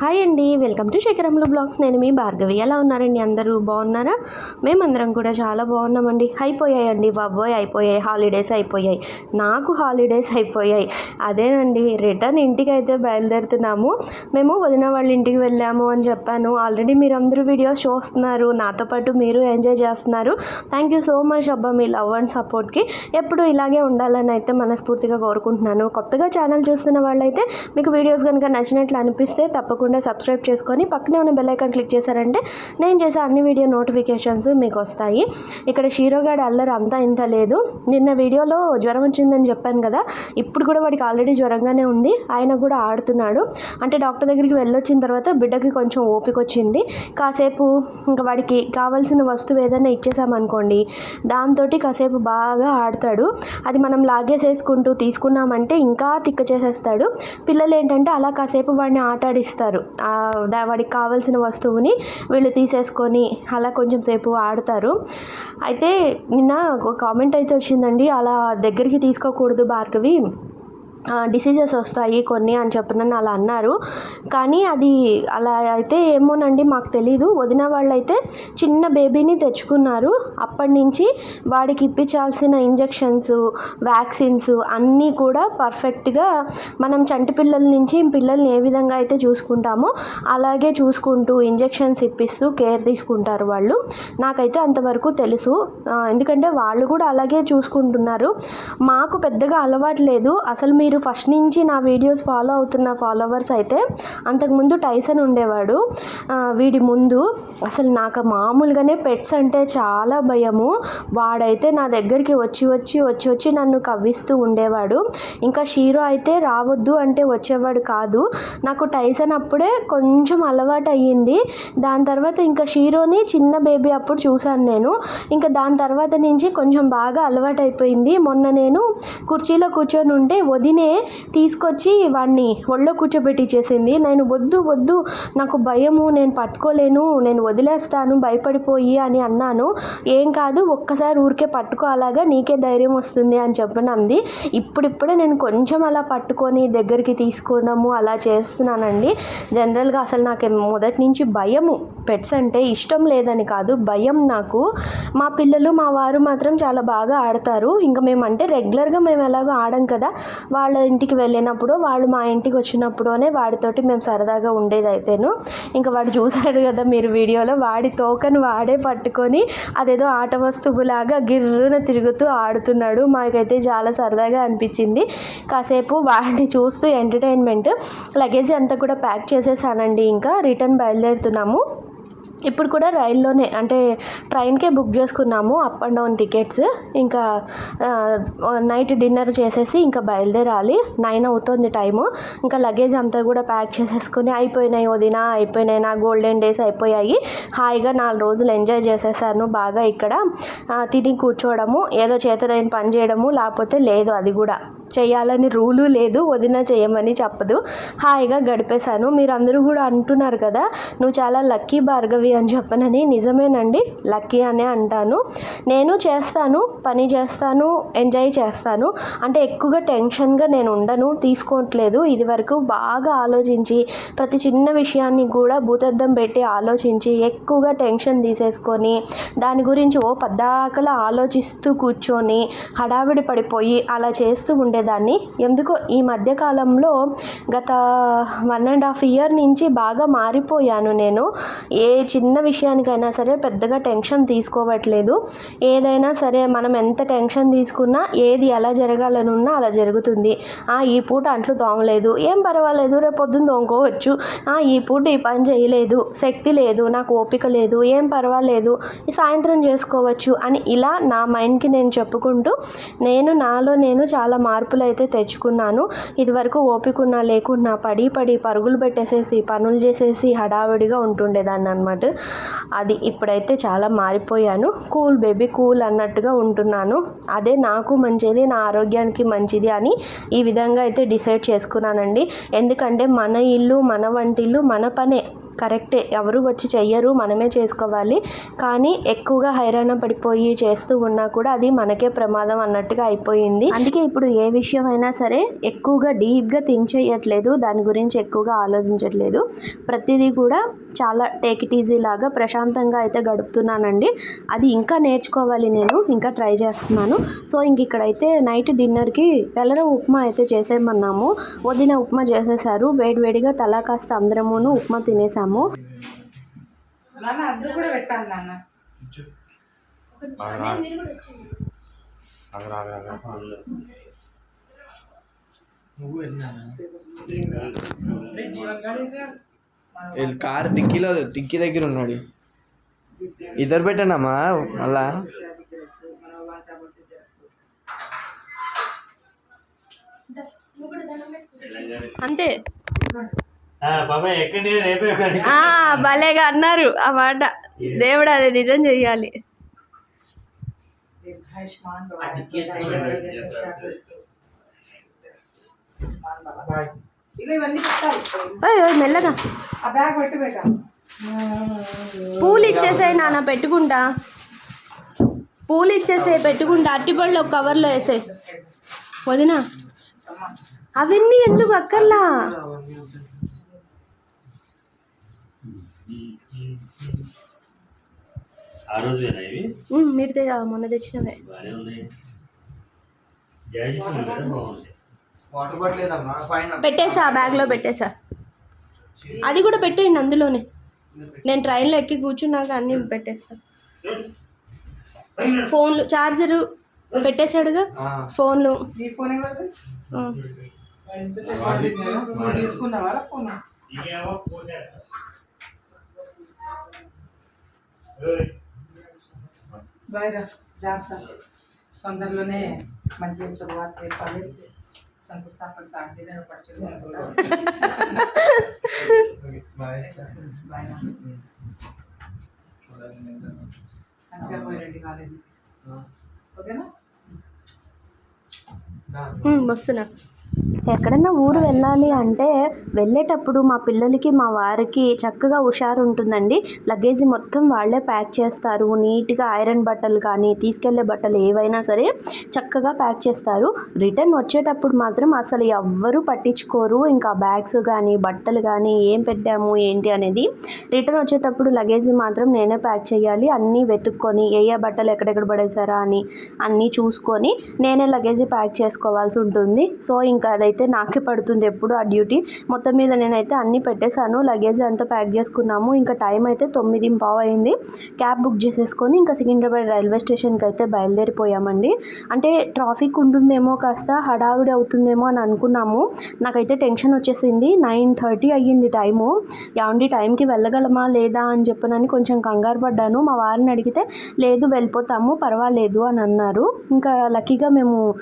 Hi అండి welcome to శేఖరంలో blogs నేను మీ భార్గవి. ఎలా ఉన్నారండి అందరూ? బాగున్నారా? మేమందరం కూడా చాలా బాగున్నామండి. అయిపోయాయండి బాబోయ్ అయిపోయాయి. హాలిడేస్ అయిపోయాయి. నాకు హాలిడేస్ అయిపోయాయి. అదేనండి రిటర్న్ ఇంటికి అయితే బయలుదేరుతున్నాము. మేము వదిన వాళ్ళ ఇంటికి వెళ్ళాము అని చెప్పాను. ఆల్రెడీ మీరు అందరూ వీడియోస్ చూస్తున్నారు. నాతో పాటు మీరు ఎంజాయ్ చేస్తున్నారు. థ్యాంక్ యూ సో మచ్ అబ్బా మీ లవ్ అండ్ సపోర్ట్కి ఎప్పుడు ఇలాగే ఉండాలని అయితే మనస్ఫూర్తిగా కోరుకుంటున్నాను. కొత్తగా ఛానల్ చూస్తున్న వాళ్ళైతే మీకు వీడియోస్ కనుక నచ్చినట్లు అనిపిస్తే తప్పకుండా సబ్స్క్రైబ్ చేసుకొని పక్కనే ఉన్న బెల్ ఐకాన్ క్లిక్ చేశారంటే నేను చేసే అన్ని వీడియో నోటిఫికేషన్స్ మీకు వస్తాయి ఇక్కడ షీరోగాడి అల్లరి అంతా ఇంత లేదు. నిన్న వీడియోలో జ్వరం వచ్చిందని చెప్పాను కదా. ఇప్పుడు కూడా వాడికి ఆల్రెడీ జ్వరంగానే ఉంది. ఆయన కూడా ఆడుతున్నాడు. అంటే డాక్టర్ దగ్గరికి వెళ్ళొచ్చిన తర్వాత బిడ్డకి కొంచెం ఓపిక వచ్చింది. కాసేపు ఇంకా వాడికి కావాల్సిన వస్తువు ఏదైనా ఇచ్చేసామనుకోండి దాంతో కాసేపు బాగా ఆడతాడు. అది మనం లాగేసేసుకుంటూ తీసుకున్నామంటే ఇంకా తిక్క చేసేస్తాడు. పిల్లలు ఏంటంటే అలా కాసేపు వాడిని ఆటాడిస్తారు. ఆ, దా- వాడికి కావాల్సిన వస్తువుని వీళ్ళు తీసేసుకొని అలా కొంచెం సేపు ఆడతారు. అయితే నిన్న ఒక కామెంట్ అయితే వచ్చిందండి. అలా దగ్గరికి తీసుకోకూడదు భార్గవి. డిసీజెస్ వస్తాయి కొన్ని అని చెప్పి నన్ను అలా అన్నారు. కానీ అది అలా అయితే ఏమోనండి మాకు తెలీదు. వదిన వాళ్ళైతే చిన్న బేబీని తెచ్చుకున్నారు. అప్పటి నుంచి వాడికి ఇప్పించాల్సిన ఇంజెక్షన్స్ వ్యాక్సిన్స్ అన్నీ కూడా పర్ఫెక్ట్గా మనం చంటి పిల్లల నుంచి పిల్లల్ని ఏ విధంగా అయితే చూసుకుంటామో అలాగే చూసుకుంటూ ఇంజెక్షన్స్ ఇప్పిస్తూ కేర్ తీసుకుంటారు వాళ్ళు. నాకైతే అంతవరకు తెలుసు. ఎందుకంటే వాళ్ళు కూడా అలాగే చూసుకుంటున్నారు. మాకు పెద్దగా అలవాటు లేదు. అసలు మీరు ఫస్ట్ నుంచి నా వీడియోస్ ఫాలో అవుతున్న ఫాలోవర్స్ అయితే అంతకుముందు టైసన్ ఉండేవాడు. వీడి ముందు అసలు నాకు మామూలుగానే పెట్స్ అంటే చాలా భయము. వాడైతే నా దగ్గరికి వచ్చి వచ్చి వచ్చి వచ్చి నన్ను కవ్విస్తూ ఉండేవాడు. ఇంకా షీరో అయితే రావద్దు అంటే వచ్చేవాడు కాదు. నాకు టైసన్ అప్పుడే కొంచెం అలవాటు అయ్యింది. దాని తర్వాత ఇంకా షీరోని చిన్న బేబీ అప్పుడు చూశాను నేను. ఇంకా దాని తర్వాత నుంచి కొంచెం బాగా అలవాటు అయిపోయింది. మొన్న నేను కుర్చీలో కూర్చొని ఉంటే వదినే తీసుకొచ్చి వాడిని ఒళ్ళో కూర్చోబెట్టి చేసింది. నేను వద్దు వద్దు నాకు భయము నేను పట్టుకోలేను నేను వదిలేస్తాను భయపడిపోయి అని అన్నాను. ఏం కాదు ఒక్కసారి ఊరికే పట్టుకో అలాగా నీకే ధైర్యం వస్తుంది అని చెప్పని అంది ఇప్పుడిప్పుడే నేను కొంచెం అలా పట్టుకొని దగ్గరికి తీసుకోవడము అలా చేస్తున్నానండి. జనరల్గా అసలు నాకు మొదటి నుంచి భయము పెట్స్ అంటే ఇష్టం లేదని కాదు భయం నాకు. మా పిల్లలు మా వారు మాత్రం చాలా బాగా ఆడతారు. ఇంకా మేము అంటే రెగ్యులర్గా మేము ఎలాగో ఆడం కదా వాళ్ళ ఇంటికి వెళ్ళినప్పుడు వాళ్ళు మా ఇంటికి వచ్చినప్పుడునే వాడితోటి మేము సరదాగా ఉండేది అయితేను ఇంకా వాడు చూశాడు కదా మీరు వీడియోలో వాడి తోకను వాడే పట్టుకొని అదేదో ఆట వస్తువులాగా గిర్రున తిరుగుతూ ఆడుతున్నాడు. మాకైతే చాలా సరదాగా అనిపించింది. కాసేపు వాడిని చూస్తూ ఎంటర్టైన్మెంట్ లగేజ్ అంతా కూడా ప్యాక్ చేసేసానండి. ఇంకా రిటర్న్ బయలుదేరుతున్నాము. ఇప్పుడు కూడా రైల్లోనే అంటే ట్రైన్కే బుక్ చేసుకున్నాము అప్ అండ్ డౌన్ టికెట్స్ ఇంకా నైట్ డిన్నర్ చేసేసి ఇంకా బయలుదేరాలి. నైన్ అవుతుంది టైము ఇంకా లగేజ్ అంతా కూడా ప్యాక్ చేసేసుకుని అయిపోయినాయి వదిన అయిపోయినాయి. నా గోల్డెన్ డేస్ అయిపోయాయి. హాయిగా నాలుగు రోజులు ఎంజాయ్ చేసేసాను బాగా ఇక్కడ. తిని కూర్చోవడము ఏదో చేతనైన పని చేయడము లేకపోతే లేదు అది కూడా. చేయాలని రూలు లేదు వదిన చేయమని చెప్పదు. హాయిగా గడిపేశాను. మీరు అందరూ కూడా అంటున్నారు కదా నువ్వు చాలా లక్కీ భార్గవి అని చెప్పనని నిజమేనండి. లక్కీ అనే అంటాను. నేను చేస్తాను పని చేస్తాను ఎంజాయ్ చేస్తాను. అంటే ఎక్కువగా టెన్షన్గా నేను ఉండను తీసుకోవట్లేదు. ఇది వరకు బాగా ఆలోచించి ప్రతి చిన్న విషయాన్ని కూడా భూతద్దం పెట్టి ఆలోచించి ఎక్కువగా టెన్షన్ తీసేసుకొని దాని గురించి ఓ పద్దాకలా ఆలోచిస్తూ కూర్చొని హడావిడి పడిపోయి అలా చేస్తూ ఉండేదాన్ని. ఎందుకో ఈ మధ్యకాలంలో గత వన్ అండ్ హాఫ్ ఇయర్ నుంచి బాగా మారిపోయాను నేను. ఏ చిన్న విషయానికైనా సరే పెద్దగా టెన్షన్ తీసుకోవట్లేదు. ఏదైనా సరే మనం ఎంత టెన్షన్ తీసుకున్నా ఏది ఎలా జరగాలని ఉన్నా అలా జరుగుతుంది. ఆ, ఈ పూట అంట్లు తోమలేదు ఏం పర్వాలేదు రేపు పొద్దున్న తోముకోవచ్చు ఆ, ఈ పూట ఈ పని చేయలేదు. శక్తి లేదు నాకు ఓపిక లేదు ఏం పర్వాలేదు. సాయంత్రం చేసుకోవచ్చు అని ఇలా నా మైండ్కి నేను చెప్పుకుంటూ నేను నాలో నేను చాలా మార్పులు అయితే తెచ్చుకున్నాను. ఇదివరకు ఓపిక ఉన్నా లేకున్నా పడి పడి పరుగులు పెట్టేసేసి పనులు చేసేసి హడావిడిగా ఉంటుండేదాన్ని అనమాట అది ఇప్పుడైతే చాలా మారిపోయాను. కూల్ బేబీ కూల్ అన్నట్టుగా ఉంటున్నాను. అదే నాకు మంచిది నా ఆరోగ్యానికి మంచిది అని ఈ విధంగా అయితే డిసైడ్ చేసుకున్నానండి. ఎందుకంటే మన ఇల్లు మన వంటిల్లు మన పనే. కరెక్టే ఎవరు వచ్చి చెయ్యరు మనమే చేసుకోవాలి. కానీ ఎక్కువగా హైరాణ పడిపోయి చేస్తూ ఉన్నా కూడా అది మనకే ప్రమాదం అన్నట్టుగా అయిపోయింది. అందుకే ఇప్పుడు ఏ విషయం అయినా సరే ఎక్కువగా డీప్గా థింక్ చేయట్లేదు దాని గురించి ఎక్కువగా ఆలోచించట్లేదు. ప్రతిదీ కూడా చాలా టేక్ ఇట్ ఈజీ లాగా ప్రశాంతంగా అయితే గడుపుతున్నానండి. అది ఇంకా నేర్చుకోవాలి నేను ఇంకా ట్రై చేస్తున్నాను. సో ఇంక ఇక్కడైతే నైట్ డిన్నర్కి వెలర ఉప్మా అయితే చేసేయమన్నాము. వదిన ఉప్మా చేసేసారు వేడివేడిగా తలా కాస్త అందరమును ఉప్మా తినేసాము. నాన్న అద్దె కూడా పెట్టాలి నాన్న జీవన్ గాడి వీళ్ళు కారు డిక్కీలో డిక్కీ దగ్గర ఉన్నాడు ఇద్దరు పెట్టానమ్మా మళ్ళా అంతే భలేగా అన్నారు ఆ మాట. దేవుడు అది నిజం చెయ్యాలి. మెల్లగా. పూలు ఇచ్చేసాయి నాన్న పెట్టుకుంటా. పూలు ఇచ్చేసాయి పెట్టుకుంటా. అట్టిపళ్ళు ఒక కవర్లో వేసాయి. వదినా. అవన్నీ ఎందుకు అక్కర్లా? ఆ రోజు ఇవి? మీరు మొన్న తెచ్చినవే. బాగానే ఉన్నాయి. జాయిన్ బాగుంది వాటర్ బాటిల్ పెట్టేసా ఆ బ్యాగ్లో పెట్టేసా. అది కూడా పెట్టేయండి అందులోనే. నేను ట్రైన్లో ఎక్కి కూర్చున్నాక అన్నీ పెట్టేస్తా. ఫోన్లు చార్జరు పెట్టేశాడుగా ఫోన్లు. తీసుకున్నావా పోసేస్తా బాయ్రా జాగ్రత్త. తొందరలోనే మంచి శుభవార్త చెప్పాలి. శంకుస్థాపన స్టార్ట్ చేయడం పడుతుంది బాయ్. మంచిగా పోయిరండి కాలేజీ ఓకేనా వస్తున్నా. ఎక్కడన్నా ఊరు వెళ్ళాలి అంటే వెళ్ళేటప్పుడు మా పిల్లలకి మా వారికి చక్కగా హుషారు ఉంటుందండి లగేజ్ మొత్తం వాళ్ళే ప్యాక్ చేస్తారు. నీట్గా ఐరన్ బట్టలు కానీ తీసుకెళ్ళే బట్టలు ఏవైనా సరే చక్కగా ప్యాక్ చేస్తారు. రిటర్న్ వచ్చేటప్పుడు మాత్రం అసలు ఎవ్వరూ పట్టించుకోరు. ఇంకా బ్యాగ్స్ కానీ బట్టలు కానీ ఏం పెట్టాము ఏంటి అనేది రిటర్న్ వచ్చేటప్పుడు లగేజ్ మాత్రం నేనే ప్యాక్ చేయాలి. అన్నీ వెతుక్కొని ఏ ఏ బట్టలు ఎక్కడెక్కడ పడేసారా అని అన్నీ చూసుకొని నేనే లగేజ్ ప్యాక్ చేసుకోవాల్సి ఉంటుంది. సో ఇంకా అదైతే నాకే పడుతుంది ఎప్పుడు ఆ డ్యూటీ. మొత్తం మీద నేనైతే అన్నీ పెట్టేశాను. లగేజ్ అంతా ప్యాక్ చేసుకున్నాము. ఇంకా టైం అయితే తొమ్మిది పావు అయింది. క్యాబ్ బుక్ చేసేసుకొని ఇంకా సికింద్రాబాద్ రైల్వే స్టేషన్కి అయితే బయలుదేరిపోయామండి. అంటే ట్రాఫిక్ ఉంటుందేమో కాస్త హడావిడి అవుతుందేమో అని అనుకున్నాము. నాకైతే టెన్షన్ వచ్చేసింది. నైన్ థర్టీ అయ్యింది టైము. ఏమండి టైంకి వెళ్ళగలమా లేదా అని చెప్పనని కొంచెం కంగారు పడ్డాను. మా వారిని అడిగితే లేదు వెళ్ళిపోతాము పర్వాలేదు అని అన్నారు. ఇంకా లక్కీగా మేము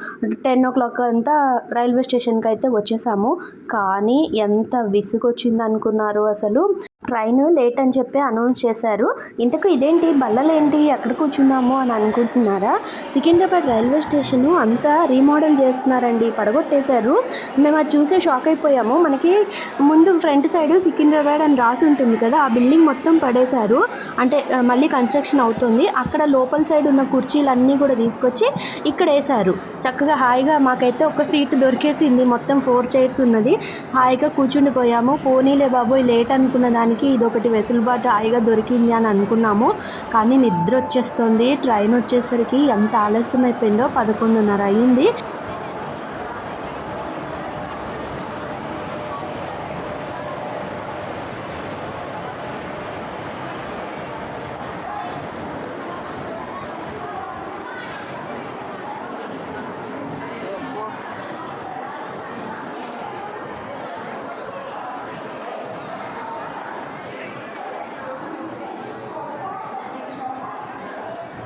టెన్ ఓ క్లాక్ అంతా రైల్వే స్టేషన్ స్టేషన్కి అయితే వచ్చేసాము. కానీ ఎంత విసుగొచ్చింది అనుకున్నారు అసలు. ట్రైన్ లేట్ అని చెప్పి అనౌన్స్ చేశారు. ఇంతకు ఇదేంటి? బల్లలేంటి? ఎక్కడ కూర్చున్నాము అని అనుకుంటున్నారా? సికింద్రాబాద్ రైల్వే స్టేషన్ అంతా రీమోడల్ చేస్తున్నారండి. పడగొట్టేశారు. మేము అది చూసే షాక్ అయిపోయాము. మనకి ముందు ఫ్రంట్ సైడ్ సికింద్రాబాద్ అని రాసి ఉంటుంది కదా ఆ బిల్డింగ్ మొత్తం పడేశారు. అంటే మళ్ళీ కన్స్ట్రక్షన్ అవుతుంది. అక్కడ లోపల సైడ్ ఉన్న కుర్చీలన్నీ కూడా తీసుకొచ్చి ఇక్కడ వేశారు చక్కగా హాయిగా మాకైతే ఒక సీట్ దొరికేసింది. మొత్తం ఫోర్ చైర్స్ ఉన్నది. హాయిగా కూర్చుండిపోయాము. పోనీలే బాబోయ్ లేట్ అనుకున్న దానికి ఇదొకటి వెసులుబాటు హాయిగా దొరికింది అని అనుకున్నాము. కానీ నిద్ర వచ్చేస్తుంది. ట్రైన్ వచ్చేసరికి ఎంత ఆలస్యం అయిపోయిందో పదకొండున్నర అయ్యింది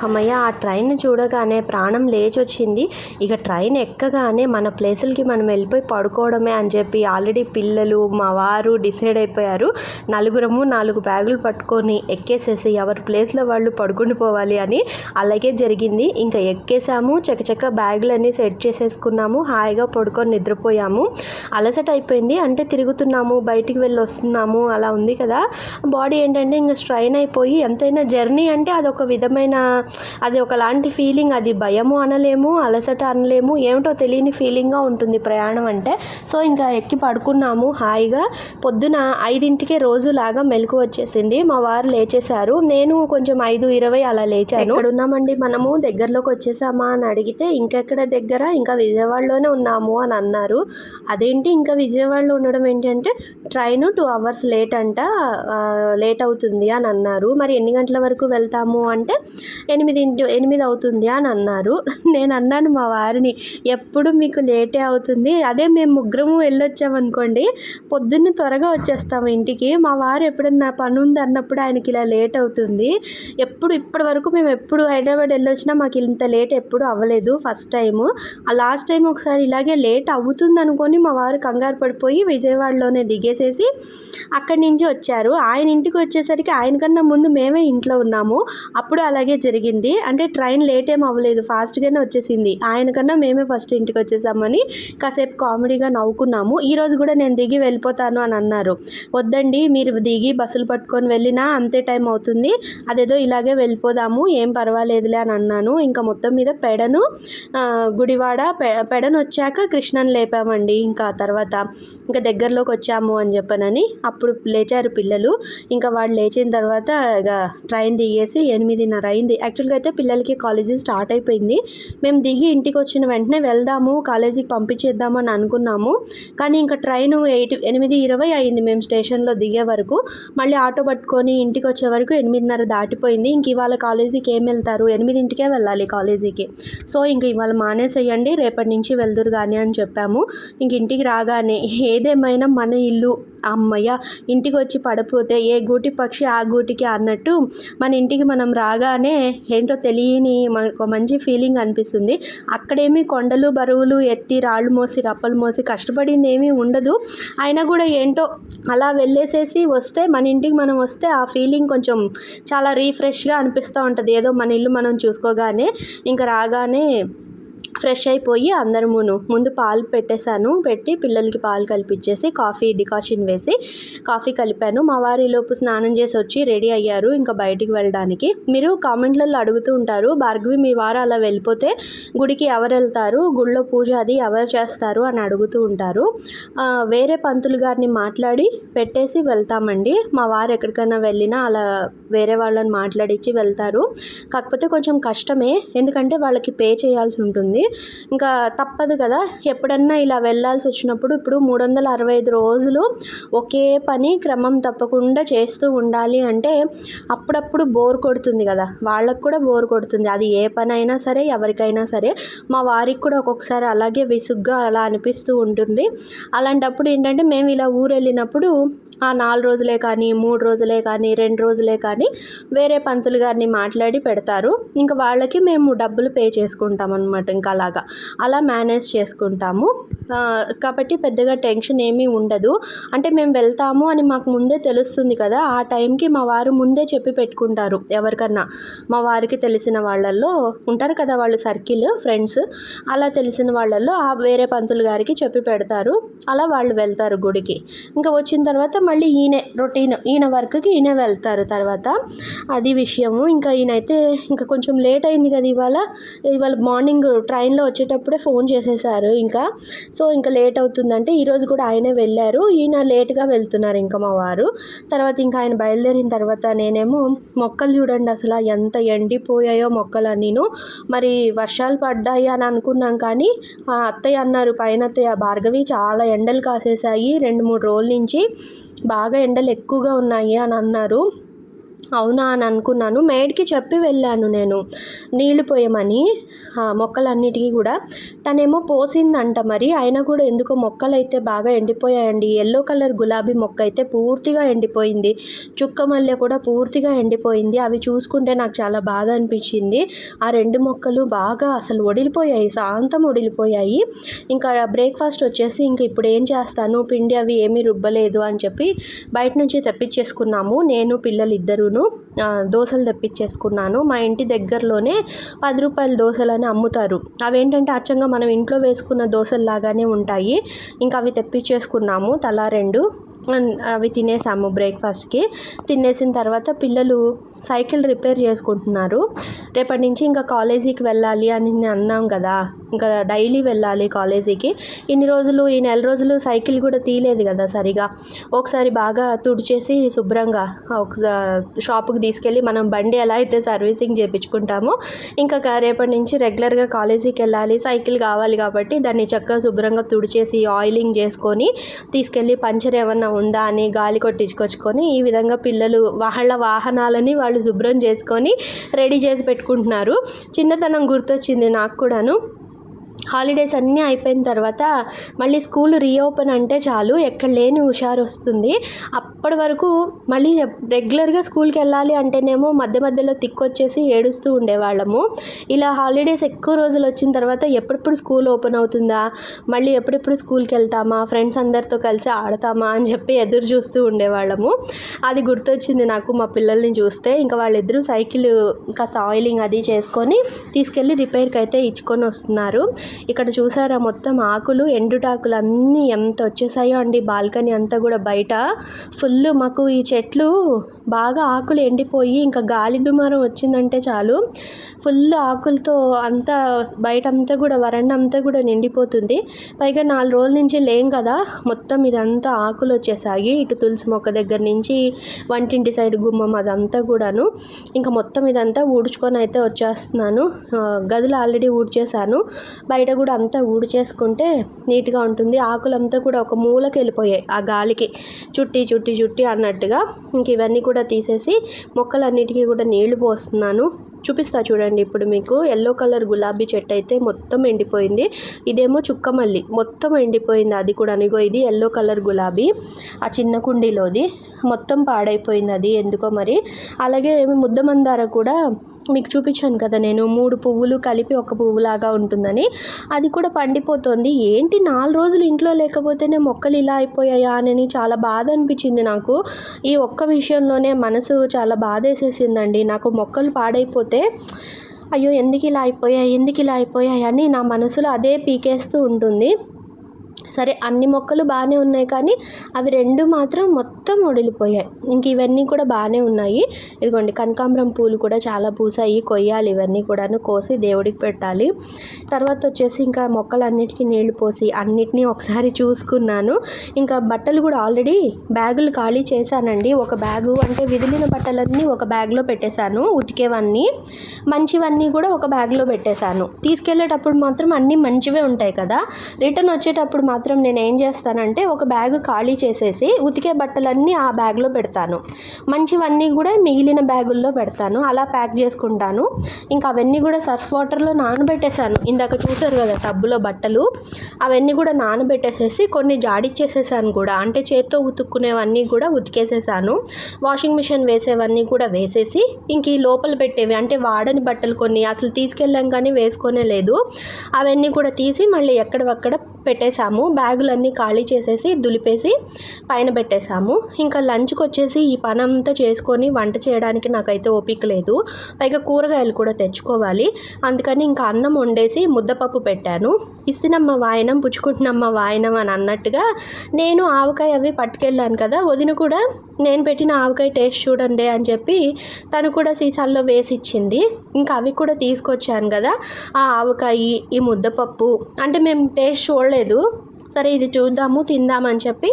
అమ్మయ్య ఆ ట్రైన్ చూడగానే ప్రాణం లేచొచ్చింది. ఇక ట్రైన్ ఎక్కగానే మన ప్లేసులకి మనం వెళ్ళిపోయి పడుకోవడమే అని చెప్పి ఆల్రెడీ పిల్లలు మా వారు డిసైడ్ అయిపోయారు. నలుగురము నాలుగు బ్యాగులు పట్టుకొని ఎక్కేసేసి ఎవరి ప్లేస్లో వాళ్ళు పడుకుని పోవాలి అని అలాగే జరిగింది. ఇంకా ఎక్కేసాము చకచక బ్యాగులన్నీ సెట్ చేసేసుకున్నాము హాయిగా పడుకొని నిద్రపోయాము. అలసట అయిపోయింది. అంటే తిరుగుతున్నాము బయటికి వెళ్ళి వస్తున్నాము అలా ఉంది కదా. బాడీ ఏంటంటే ఇంకా స్ట్రైన్ అయిపోయి ఎంతైనా జర్నీ అంటే అదొక విధమైన అది ఒకలాంటి ఫీలింగ్ అది భయము అనలేము అలసట అనలేము ఏమిటో తెలియని ఫీలింగ్గా ఉంటుంది ప్రయాణం అంటే. సో ఇంకా ఎక్కి పడుకున్నాము హాయిగా. పొద్దున ఐదింటికే రోజులాగా మెలకు వచ్చేసింది. మా వారు లేచేశారు. నేను కొంచెం ఐదు ఇరవై అలా లేచాను. ఎక్కడున్నామండి మనము దగ్గరలోకి వచ్చేసామా అని అడిగితే ఇంకెక్కడ దగ్గర? ఇంకా విజయవాడలోనే ఉన్నాము అని అన్నారు. అదేంటి? ఇంకా విజయవాడలో ఉండడం ఏంటంటే ట్రైన్ టూ అవర్స్ లేట్ అంట లేట్ అవుతుంది అని అన్నారు. మరి ఎన్ని గంటల వరకు వెళ్తాము అంటే ఎనిమిది ఎనిమిది అవుతుంది అని అన్నారు. నేను అన్నాను మా వారిని ఎప్పుడు మీకు లేటే అవుతుంది? అదే మేము ముగ్గురము వెళ్ళొచ్చామనుకోండి పొద్దున్న త్వరగా వచ్చేస్తాము ఇంటికి. మా వారు ఎప్పుడన్నా పని ఉంది అన్నప్పుడు ఆయనకి ఇలా లేట్ అవుతుంది. ఎప్పుడు ఇప్పటి వరకు మేము ఎప్పుడు హైదరాబాద్ వెళ్ళొచ్చినా మాకు ఇంత లేట్ ఎప్పుడు అవ్వలేదు ఫస్ట్ టైము. ఆ లాస్ట్ టైం ఒకసారి ఇలాగే లేట్ అవుతుంది అనుకొని మా వారు కంగారు పడిపోయి విజయవాడలోనే దిగేసేసి అక్కడి నుంచి వచ్చారు. ఆయన ఇంటికి వచ్చేసరికి ఆయన కన్నా ముందు మేమే ఇంట్లో ఉన్నాము. అప్పుడు అలాగే జరిగింది. అంటే ట్రైన్ లేట్ ఏం అవ్వలేదు. ఫాస్ట్గానే వచ్చేసింది. ఆయన కన్నా మేమే ఫస్ట్ ఇంటికి వచ్చేసామని కాసేపు కామెడీగా నవ్వుకున్నాము. ఈ రోజు కూడా నేను దిగి వెళ్ళిపోతాను అని అన్నారు. వద్దండి మీరు దిగి బస్సులు పట్టుకొని వెళ్ళినా అంతే టైం అవుతుంది. అదేదో ఇలాగే వెళ్ళిపోదాము ఏం పర్వాలేదులే అని అన్నాను. ఇంకా మొత్తం మీద పెడను గుడివాడ పెడను వచ్చాక కృష్ణని లేపామండి. ఇంకా తర్వాత ఇంకా దగ్గరలోకి వచ్చాము అని చెప్పనని అప్పుడు లేచారు పిల్లలు. ఇంకా వాళ్ళు లేచిన తర్వాత ఇక ట్రైన్ దిగేసి ఎనిమిదిన్నర అయింది. యాక్చువల్గా అయితే పిల్లలకి కాలేజీ స్టార్ట్ అయిపోయింది. మేము దిగి ఇంటికి వచ్చిన వెంటనే వెళ్దాము కాలేజీకి పంపించేద్దాము అని అనుకున్నాము. కానీ ఇంకా ట్రైన్ ఎయిట్ ఎనిమిది ఇరవై అయింది మేము స్టేషన్లో దిగే వరకు. మళ్ళీ ఆటో పట్టుకొని ఇంటికి వచ్చే వరకు ఎనిమిదిన్నర దాటిపోయింది. ఇంక ఇవాళ కాలేజీకి ఏం వెళ్తారు? ఎనిమిదింటికే వెళ్ళాలి కాలేజీకి. సో ఇంక ఇవాళ మానేసేయండి రేపటి నుంచి వెళ్దురు కానీ అని చెప్పాము. ఇంక ఇంటికి రాగానే ఏదేమైనా మన ఇల్లు అమ్మయ్య ఇంటికి వచ్చి పడిపోతే ఏ గూటి పక్షి ఆ గూటికి అన్నట్టు మన ఇంటికి మనం రాగానే ఏంటో తెలియని మనకు మంచి ఫీలింగ్ అనిపిస్తుంది. అక్కడేమి కొండలు బరువులు ఎత్తి రాళ్ళు మోసి రప్పలు మోసి కష్టపడింది ఏమీ ఉండదు. అయినా కూడా ఏంటో అలా వెళ్ళేసేసి వస్తే మన ఇంటికి మనం వస్తే ఆ ఫీలింగ్ కొంచెం చాలా రీఫ్రెష్గా అనిపిస్తూ ఉంటుంది. ఏదో మన ఇల్లు మనం చూసుకోగానే ఇంకా రాగానే ఫ్రెష్ అయిపోయి అందరమును ముందు పాలు పెట్టేశాను. పెట్టి పిల్లలకి పాలు కలిపించేసి కాఫీ డికాషన్ వేసి కాఫీ కలిపాను. మా వారి లోపు స్నానం చేసి వచ్చి రెడీ అయ్యారు ఇంకా బయటికి వెళ్ళడానికి. మీరు కామెంట్లలో అడుగుతూ ఉంటారు భార్గవి మీ వారు అలా వెళ్ళిపోతే గుడికి ఎవరు వెళ్తారు? గుళ్ళో పూజ అది ఎవరు చేస్తారు? అని అడుగుతూ ఉంటారు. వేరే పంతులు గారిని మాట్లాడి పెట్టేసి వెళ్తామండి. మా వారు ఎక్కడికైనా వెళ్ళినా అలా వేరే వాళ్ళని మాట్లాడించి వెళ్తారు. కాకపోతే కొంచెం కష్టమే ఎందుకంటే వాళ్ళకి పే చేయాల్సి ఉంటుంది. ఇంకా తప్పదు కదా. ఎప్పుడన్నా ఇలా వెళ్ళాల్సి వచ్చినప్పుడు ఇప్పుడు మూడు వందల అరవై ఐదు రోజులు ఒకే పని క్రమం తప్పకుండా చేస్తూ ఉండాలి అంటే అప్పుడప్పుడు బోర్ కొడుతుంది కదా. వాళ్ళకు కూడా బోర్ కొడుతుంది. అది ఏ పని అయినా సరే ఎవరికైనా సరే. మా వారికి కూడా ఒక్కొక్కసారి అలాగే విసుగ్గా అలా అనిపిస్తూ ఉంటుంది. అలాంటప్పుడు ఏంటంటే మేము ఇలా ఊరు వెళ్ళినప్పుడు ఆ నాలుగు రోజులే కానీ మూడు రోజులే కానీ రెండు రోజులే కానీ వేరే పంతులు గారిని మాట్లాడి పెడతారు. ఇంకా వాళ్ళకి మేము డబ్బులు పే చేసుకుంటాం అనమాట ఇంకా అలాగా. అలా మేనేజ్ చేసుకుంటాము. కాబట్టి పెద్దగా టెన్షన్ ఏమీ ఉండదు. అంటే మేము వెళ్తాము అని మాకు ముందే తెలుస్తుంది కదా ఆ టైంకి మా వారు ముందే చెప్పి పెట్టుకుంటారు ఎవరికన్నా. మా వారికి తెలిసిన వాళ్ళల్లో ఉంటారు కదా వాళ్ళు సర్కిల్ ఫ్రెండ్స్. అలా తెలిసిన వాళ్ళల్లో ఆ వేరే పంతులు గారికి చెప్పి పెడతారు. అలా వాళ్ళు వెళ్తారు గుడికి. ఇంకా వచ్చిన తర్వాత మళ్ళీ ఈయనే రొటీన్ ఈయన వర్క్కి ఈయన వెళ్తారు తర్వాత. అది విషయము. ఇంకా ఈయనైతే ఇంకా కొంచెం లేట్ అయింది కదా ఇవాళ. ఇవాళ మార్నింగ్ ట్రైన్లో వచ్చేటప్పుడే ఫోన్ చేసేసారు ఇంకా. సో ఇంకా లేట్ అవుతుందంటే ఈరోజు కూడా ఆయనే వెళ్ళారు. ఈయన లేట్గా వెళ్తున్నారు ఇంకా మా వారు. తర్వాత ఇంకా ఆయన బయలుదేరిన తర్వాత నేనేమో మొక్కలు చూడండి అసలు ఎంత ఎండిపోయాయో మొక్కలు నేను మరి వర్షాలు పడ్డాయి అని అనుకున్నాం కానీ ఆ అత్తయ్య అన్నారు పైన అత్తయ్య భార్గవి చాలా ఎండలు కాసేసాయి. రెండు మూడు రోజుల నుంచి బాగా ఎండలు ఎక్కువగా ఉన్నాయి అని అన్నారు. అవునా అని అనుకున్నాను. మేడ్కి చెప్పి వెళ్ళాను నేను. నీళ్ళు పోయమని. మొక్కలన్నిటికీ కూడా. తనేమో పోసిందంట మరి. అయినా కూడా ఎందుకో మొక్కలు అయితే బాగా ఎండిపోయాయండి. ఎల్లో కలర్ గులాబీ మొక్క అయితే పూర్తిగా ఎండిపోయింది. చుక్క మల్లె కూడా పూర్తిగా ఎండిపోయింది. అవి చూసుకుంటే నాకు చాలా బాధ అనిపించింది. ఆ రెండు మొక్కలు బాగా అసలు ఒడిలిపోయాయి. శాంతం ఒడిలిపోయాయి. ఇంకా బ్రేక్ఫాస్ట్ వచ్చేసి ఇంక ఇప్పుడు ఏం చేస్తాను? పిండి అవి ఏమీ రుబ్బలేదు అని చెప్పి బయట నుంచి తెప్పించేసుకున్నాము. నేను పిల్లలు ఆ, దోశలు తెప్పించేసుకున్నాను. మా ఇంటి దగ్గరలోనే పది రూపాయల దోశలు అని అమ్ముతారు. అవేంటంటే అచ్చంగా మనం ఇంట్లో వేసుకున్న దోశలు లాగానే ఉంటాయి. ఇంకా అవి తెప్పించేసుకున్నాము. తలా రెండు. అవి తినేసాము బ్రేక్ఫాస్ట్కి. తినేసిన తర్వాత పిల్లలు సైకిల్ రిపేర్ చేసుకుంటున్నారు. రేపటి నుంచి ఇంకా కాలేజీకి వెళ్ళాలి అని నేను అన్నాం కదా. ఇంకా డైలీ వెళ్ళాలి కాలేజీకి. ఇన్ని రోజులు ఈ నెల రోజులు సైకిల్ కూడా తీయలేదు కదా సరిగా. ఒకసారి బాగా తుడిచేసి శుభ్రంగా ఒకసారి షాపుకి తీసుకెళ్ళి మనం బండి ఎలా అయితే సర్వీసింగ్ చేయించుకుంటామో ఇంకా రేపటి నుంచి రెగ్యులర్గా కాలేజీకి వెళ్ళాలి సైకిల్ కావాలి కాబట్టి దాన్ని చక్కగా శుభ్రంగా తుడిచేసి ఆయిలింగ్ చేసుకొని తీసుకెళ్ళి పంచర్ ఏమన్నా ఉందా అని గాలి కొట్టించుకొచ్చుకొని ఈ విధంగా పిల్లలు వాళ్ళ వాహనాలని వాళ్ళు శుభ్రం చేసుకొని రెడీ చేసి పెట్టుకుంటున్నారు. చిన్నతనం గుర్తొచ్చింది నాకు కూడాను. హాలిడేస్ అన్నీ అయిపోయిన తర్వాత మళ్ళీ స్కూల్ రీఓపెన్ అంటే చాలు ఎక్కడ లేని హుషారు వస్తుంది. అప్పటి వరకు మళ్ళీ రెగ్యులర్గా స్కూల్కి వెళ్ళాలి అంటేనేమో మధ్య మధ్యలో తిక్కొచ్చేసి ఏడుస్తూ ఉండేవాళ్ళము. ఇలా హాలిడేస్ ఎక్కువ రోజులు వచ్చిన తర్వాత ఎప్పుడెప్పుడు స్కూల్ ఓపెన్ అవుతుందా? మళ్ళీ ఎప్పుడెప్పుడు స్కూల్కి వెళ్తామా? ఫ్రెండ్స్ అందరితో కలిసి ఆడతామా? అని చెప్పి ఎదురు చూస్తూ ఉండేవాళ్ళము. అది గుర్తొచ్చింది నాకు మా పిల్లల్ని చూస్తే. ఇంకా వాళ్ళిద్దరూ సైకిల్ కాస్త ఆయిలింగ్ అది చేసుకొని తీసుకెళ్ళి రిపేర్కి అయితే ఇచ్చుకొని వస్తున్నారు. ఇక్కడ చూసారా మొత్తం ఆకులు ఎండుటాకులు అన్నీ ఎంత వచ్చేసాయో అండి. బాల్కనీ అంతా కూడా బయట. ఫుల్ మాకు ఈ చెట్లు బాగా ఆకులు ఎండిపోయి ఇంకా గాలి దుమారం వచ్చిందంటే చాలు. ఫుల్ ఆకులతో అంతా బయట అంతా కూడా వరండా అంతా కూడా నిండిపోతుంది. పైగా నాలుగు రోజుల నుంచి లేం కదా మొత్తం ఇదంతా ఆకులు వచ్చేసాయి. ఇటు తులసి మొక్క దగ్గర నుంచి వంటింటి సైడ్ గుమ్మం అదంతా కూడాను. ఇంకా మొత్తం ఇదంతా ఊడ్చుకొని అయితే వచ్చేస్తున్నాను. గదులు ఆల్రెడీ ఊడ్చేసాను బయట కూడా అంతా ఊడ్చేసుకుంటే నీట్గా ఉంటుంది. ఆకులంతా కూడా ఒక మూలకి వెళ్ళిపోయాయి ఆ గాలికి. చుట్టి చుట్టి చుట్టి అన్నట్టుగా. ఇంక ఇవన్నీ కూడా తీసేసి మొక్కలన్నిటికీ కూడా నీళ్ళు పోస్తున్నాను. చూపిస్తా చూడండి. ఇప్పుడు మీకు ఎల్లో కలర్ గులాబీ చెట్టు అయితే మొత్తం ఎండిపోయింది. ఇదేమో చుక్కమల్లి. మొత్తం ఎండిపోయింది. అది కూడా ఇగో ఇది ఎల్లో కలర్ గులాబీ. ఆ చిన్న కుండీలోది. మొత్తం పాడైపోయింది అది. ఎందుకో మరి? అలాగే ముద్దమందార కూడా మీకు చూపించాను కదా నేను. మూడు పువ్వులు కలిపి ఒక పువ్వులాగా ఉంటుందని. అది కూడా పండిపోతుంది. ఏంటి నాలుగు రోజులు ఇంట్లో లేకపోతేనే మొక్కలు ఇలా అయిపోయాయా అని చాలా బాధ అనిపించింది నాకు. ఈ ఒక్క విషయంలోనే మనసు చాలా బాధ వేసేసిందండి నాకు మొక్కలు పాడైపోతే అయ్యో ఎందుకు ఇలా అయిపోయాయి ఎందుకు ఇలా అయిపోయాయి అని నా మనసులో అదే పీకేస్తూ ఉంటుంది. సరే అన్ని మొక్కలు బాగానే ఉన్నాయి కానీ అవి రెండు మాత్రం మొత్తం ఒడిలిపోయాయి. ఇంక ఇవన్నీ కూడా బాగానే ఉన్నాయి. ఇదిగోండి కనకాంబరం పూలు కూడా చాలా పూసాయి. కొయ్యాలి ఇవన్నీ కూడాను కోసి దేవుడికి పెట్టాలి. తర్వాత వచ్చేసి ఇంకా మొక్కలన్నిటికీ నీళ్ళు పోసి అన్నిటినీ ఒకసారి చూసుకున్నాను. ఇంకా బట్టలు కూడా ఆల్రెడీ బ్యాగులు ఖాళీ చేశానండి. ఒక బ్యాగు అంటే విదిలిన బట్టలన్నీ ఒక బ్యాగ్లో పెట్టేశాను ఉతికేవన్నీ. మంచివన్నీ కూడా ఒక బ్యాగ్లో పెట్టేశాను. తీసుకెళ్ళేటప్పుడు మాత్రం అన్నీ మంచివే ఉంటాయి కదా. రిటర్న్ వచ్చేటప్పుడు మాత్రం నేను ఏం చేస్తానంటే ఒక బ్యాగ్ ఖాళీ చేసేసి ఉతికే బట్టలన్నీ ఆ బ్యాగ్లో పెడతాను. మంచివన్నీ కూడా మిగిలిన బ్యాగుల్లో పెడతాను. అలా ప్యాక్ చేసుకుంటాను. ఇంకా అవన్నీ కూడా సర్ఫ్ వాటర్లో నానబెట్టేశాను. ఇందాక చూసారు కదా టబ్బులో బట్టలు. అవన్నీ కూడా నానబెట్టేసేసి కొన్ని జాడిచ్చేసేసాను కూడా. అంటే చేత్తో ఉతుక్కునేవన్నీ కూడా ఉతికేసేసాను. వాషింగ్ మిషన్ వేసేవన్నీ కూడా వేసేసి ఇంక ఈ లోపల పెట్టేవి. అంటే వాడని బట్టలు కొన్ని అసలు తీసుకెళ్ళాం కానీ వేసుకోనే లేదు. అవన్నీ కూడా తీసి మళ్ళీ ఎక్కడవక్కడ పెట్టేశాము. బ్యాగులన్నీ ఖాళీ చేసేసి దులిపేసి పైన పెట్టేశాము. ఇంకా లంచ్కి వచ్చేసి ఈ పని అంతా చేసుకొని వంట చేయడానికి నాకైతే ఓపిక లేదు. పైగా కూరగాయలు కూడా తెచ్చుకోవాలి. అందుకని ఇంకా అన్నం వండేసి ముద్దపప్పు పెట్టాను. ఇస్తున్నమ్మ వాయనం పుచ్చుకుంటున్నమ్మ వాయనం అని అన్నట్టుగా నేను ఆవకాయ అవి పట్టుకెళ్ళాను కదా వదిన కూడా నేను పెట్టిన ఆవకాయ టేస్ట్ చూడండి అని చెప్పి తను కూడా సీసాల్లో వేసి ఇచ్చింది ఇంకా అవి కూడా తీసుకొచ్చాను కదా ఆ ఆవకాయ ఈ ముద్దపప్పు. అంటే మేము టేస్ట్ చూడలేదు సరే ఇది చూద్దాము తిందామని చెప్పి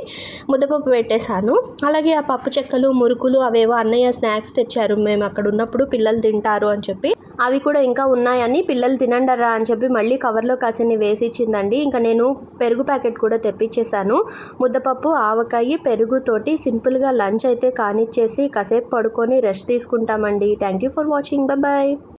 ముద్దపప్పు పెట్టేశాను. అలాగే ఆ పప్పు చెక్కలు మురుకులు అవేవో అన్నయ్య స్నాక్స్ తెచ్చారు. మేము అక్కడ ఉన్నప్పుడు పిల్లలు తింటారు అని చెప్పి. అవి కూడా ఇంకా ఉన్నాయని పిల్లలు తినండరా అని చెప్పి మళ్ళీ కవర్లో కాసిని వేసి ఇచ్చిందండి ఇంకా నేను పెరుగు ప్యాకెట్ కూడా తెప్పించేశాను. ముద్దపప్పు ఆవకాయ పెరుగుతోటి సింపుల్గా లంచ్ అయితే కానిచ్చేసి కాసేపు పడుకొని రెస్ట్ తీసుకుంటామండి. Thank you for watching. Bye